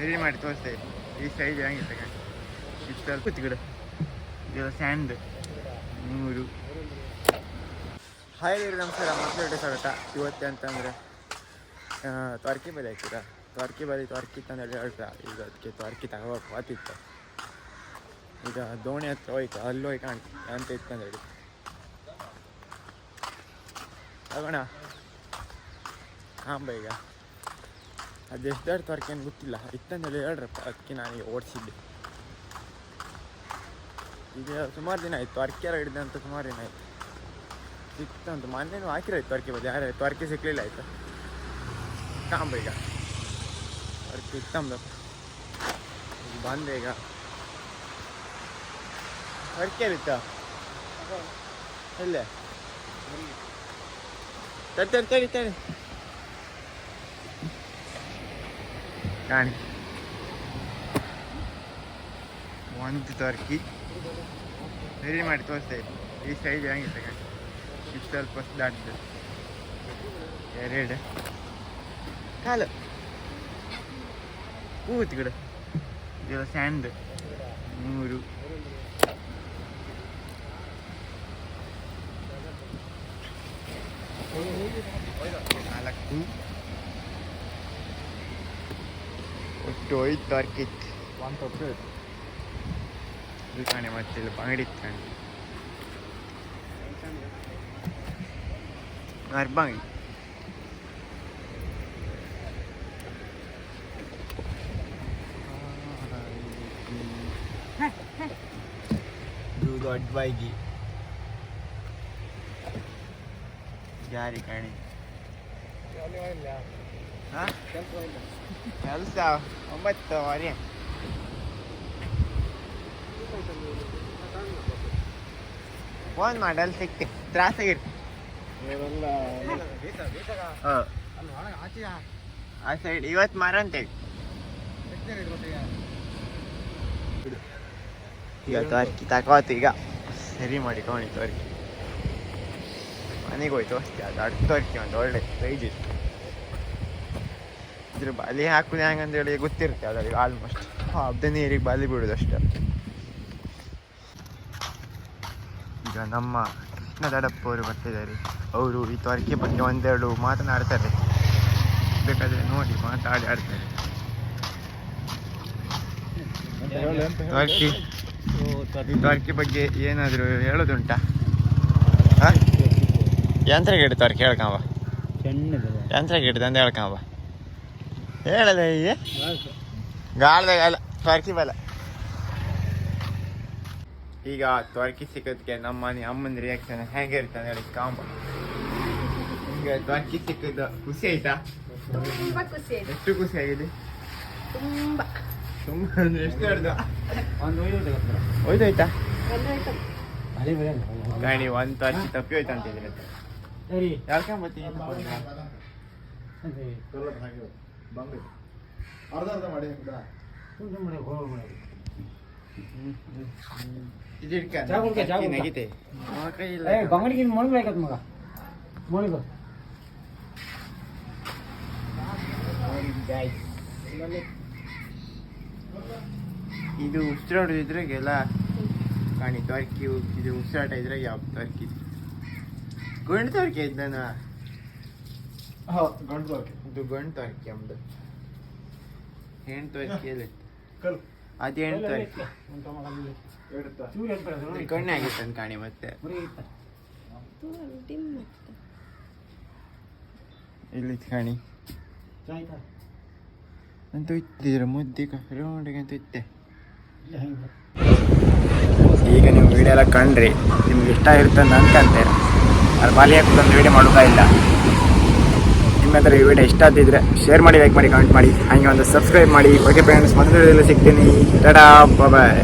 Ready ಮಾಡಿ ತೋರಿಸ್ತೇವೆ. ಈ size ಹೆಂಗಿದೆ ಇಷ್ಟು ಕೂತ್ಗಿಡು ಇದು ಸ್ಯಾಂಡ್ ನೂರು. ಹಾಯ್ ನಮಸ್ಕಾರ. ಮಕ್ಕಳು ಸ್ವಾಗತ. ಇವತ್ತೆ ಅಂತಂದರೆ ತ್ವಾರ್ಕಿ ಬಲಿ ಹಾಕಿರ ತ್ವಾರ್ಕಿ ಬಲಿ, ತ್ವಾರ್ಕಿ ತಂದೇಳಿ ಹೇಳ್ತಾ ಈಗ ಅದಕ್ಕೆ ತ್ವಾರ್ಕಿ ತಗೋಬೇಕು ಆತಿತ್ತು ಈಗ ದೋಣಿ ಹತ್ರ ಹೋಯ್ತು. ಅಲ್ಲಿ ಹೋಯ್ ಕಾಣ್. ಅಂತ ಇತ್ತಂದೇಳಿ ತಗೋಣ. ಹಾಂ ಈಗ. ಅದು ಎಷ್ಟು ದೊಡ್ಡ ತ್ವಾರ್ಕಿ ಏನು ಗೊತ್ತಿಲ್ಲ. ಇತ್ತಂದೇಳಿ ಹೇಳ್ರಪ್ಪ, ಅದಕ್ಕೆ ನಾನು ಓಡಿಸಿದ್ದೆ. ಈಗ ಸುಮಾರು ದಿನ ಆಯಿತು, ಅರ್ಕೆ ಹಿಡಿದೆ ಅಂತ ಸುಮಾರು ದಿನ ಆಯಿತು. ಸಿಕ್ತಂತ ಮೊನ್ನೆನೂ ಹಾಕಿರೋಯ್ತು ಅರ್ಕೆ ಯಾರು ಅರ್ಕೆ ಸಿಕ್ಕಲಿಲ್ಲ ಆಯಿತು? ಕಾಂಬ ಈಗ. ಅರ್ಕೆ ಇತ್ತಂದು ಈಗ ಬಂದೆ ಈಗ. ತ್ವರ್ಕೆ ಇತ್ತ ಎಲ್ಲೇ ತಡಿ ತಡಿ ತಡಿ ತಡಿ ಕಾಣಿ ಒಂದು ತ್ವರ್ಕಿ ರೆಡಿ ಮಾಡಿ ತೋರಿಸ್ತೇವೆ ಈ ಸೈಜ್ ಹೆಂಗಿದೆ ಕಣಿ ಇದು ಸ್ವಲ್ಪ ದಾಟಿದೆ ಎರಡು ಕಾಲು ಕೂತು ಗಿಡ ಇದು ಸ್ಯಾಂಡ್ ಮೂರು ನಾಲ್ಕು ಒಟ್ಟು ಐದು ತಾರ್ಕಿತ್ತು ಒಂದು ತೊಟ್ಟು ಇದು ಕಾಣೆ ಮತ್ತೆ ಇಲ್ಲಿ ಬಂಗಡಿ ಕಾಣೆ ಅರ್ಬಂಗಿ ಇದು ದೊಡ್ಡ ಬಾಯಿಗೆ ಜಾರಿ ಕಾಣಿ ಹಾ ಕೆಲಸ ಒಂಬತ್ತು ವರೆ ಫೋನ್ ಮಾಡಲ್ಲಿ ಸಿಕ್ತೆ ತ್ರಾಸಾಗಿರ್ತಿ ಹಾಂ ಆ ಸೈಡ್ ಇವತ್ತು ಮರ ಅಂತೇಳಿ ಈಗ ತೋರ್ಕಿ ತಗೋತು ಈಗ ಸರಿ ಮಾಡಿ ತಗೊಂಡಿ ತೋರ್ಕಿ ಮನೆಗೆ ಹೋಯ್ತು ಅಷ್ಟೇ ಅದು ಅಡ್ ತೋರ್ಕಿ ಒಂದು ಒಳ್ಳೆ ಪ್ರೈಜ್ ಇತ್ತು ಇದ್ರ ಬಾಲಿ ಹಾಕುದು ಹೇಳಿ ಗೊತ್ತಿರುತ್ತೆ ಅದ್ರಲ್ಲಿ ಆಲ್ಮೋಸ್ಟ್ ಹಬ್ಬದ ನೀರಿಗೆ ಬಾಲಿ ಬಿಡೋದು ಅಷ್ಟೇ. ಈಗ ನಮ್ಮ ಕೃಷ್ಣ ದಡಪ್ಪ ಅವರು ಬರ್ತಿದ್ದಾರೆ. ಅವರು ಈ ತ್ವರಿಕೆ ಬಗ್ಗೆ ಒಂದೆರಡು ಮಾತನಾಡ್ತಾರೆ. ಬೇಕಾದ್ರೆ ನೋಡಿ ಮಾತಾಡಿ ಆಡ್ತಾರೆ. ತ್ವರ್ಕಿ ಬಗ್ಗೆ ಏನಾದರೂ ಹೇಳೋದುಂಟಾ? ಹಾಂ? ಯಂತ್ರ ಗಿಡ ತ್ವರ್ಕಿ ಹೇಳ್ಕಂಬ. ಯಂತ್ರ ಗಿಡದ ಅಂತ ಹೇಳ್ಕಂಬ. ಹೇಳದೆ ಈ ಗಾಳದಾಗ ಅಲ್ಲ ತ್ವರ್ಕಿ ಬಲ. ಈಗ ತ್ವರ್ಕಿ ಸಿಕ್ಕದಕ್ಕೆ ನಮ್ಮ ಮನೆ ಅಮ್ಮನ ರಿಯಾಕ್ಷನ್ ಹೆಂಗೆ ಇರ್ತಾನೆ ಹೇಳಿ ಕಾಂಬ. ಈಗ ತ್ವರ್ಕಿ ಸಿಕ್ಕಿದ್ದು ಖುಷಿ ಆಯ್ತಾ? ತುಂಬಾ ಖುಷಿ ಆಯ್ತು. ಎಷ್ಟು ಖುಷಿ ಆಗಿದೆ? ತುಂಬಾ. ತುಂಬ ಅಂದ್ರೆ ಎಷ್ಟು ದೊಡ್ಡದು ಒಂದು ಹೋಯ್ತಾಯ್ತಾ ಗಾಡಿ ಒಂದು ತ್ವರ್ಕಿ ತಪ್ಪಿ ಹೋಯ್ತು ಅಂತಿದ್ರೆ ಸರಿ. ಯಾಕೆ ಅರ್ಧ ಅರ್ಧ ಮಾಡಿ ಮಗ. ಮೊಳಗು. ಇದು ಉಸಿರಾಡೋದಿದ್ರೆ ಎಲ್ಲ ಕಾಣಿ ತರ್ಕಿ ಇದು ಉಸಿರಾಟ ಇದ್ರೆ ಯಾವ ತರ್ಕಿ ಗುಂಡ್ ತರ್ಕಿ ಇದ್ದಾನ. ಇದು ಗಂಡು ತರ್ಕಿ ನಮ್ದು ಹೆಣ್ಣು ತರ್ಕಿ ಕಲ್ ಅದು. ಹೆಣ್ಣು ತಾರೀಕು ಹೇಳುತ್ತಾ ಕಣ್ಣೆ ಆಗಿತ್ತು ಅಂತ ಕಾಣಿ ಮತ್ತೆ. ಇಲ್ಲಿ ಕಾಣಿ? ಅಂತ ಇತ್ತಿದ್ರೆ ಮುದ್ದಿಕ ರೌಂಡಿಗೆ ಅಂತೂ ಇತ್ತೆ ಇಲ್ಲ ಈಗ ನೀವು ವಿಡಿಯೋ ಎಲ್ಲ ಕಂಡ್ರಿ ನಿಮ್ಗೆ ಇಷ್ಟ ಇರುತ್ತೆ ಅಂತ ಅನ್ಕಂತೆ ಅಲ್ಲಿ ಬಾಲಿ ಹಾಕೋದೊಂದು ವೀಡಿಯೋ ಮಾಡೋದಾ ಇಲ್ಲ ನಿಮ್ಮ ಹತ್ರ ಈ ವಿಡಿಯೋ ಇಷ್ಟ ಆಗಿದ್ರೆ ಶೇರ್ ಮಾಡಿ ಲೈಕ್ ಮಾಡಿ ಕಮೆಂಟ್ ಮಾಡಿ. ಹಾಗೆ ಒಂದು ಸಬ್ಸ್ಕ್ರೈಬ್ ಮಾಡಿ. ಓಕೆ ಫ್ರೆಂಡ್ಸ್ ಮತ್ತೆ ಸಿಗ್ತೀನಿ. ಟಾಟಾ ಬಾಯ್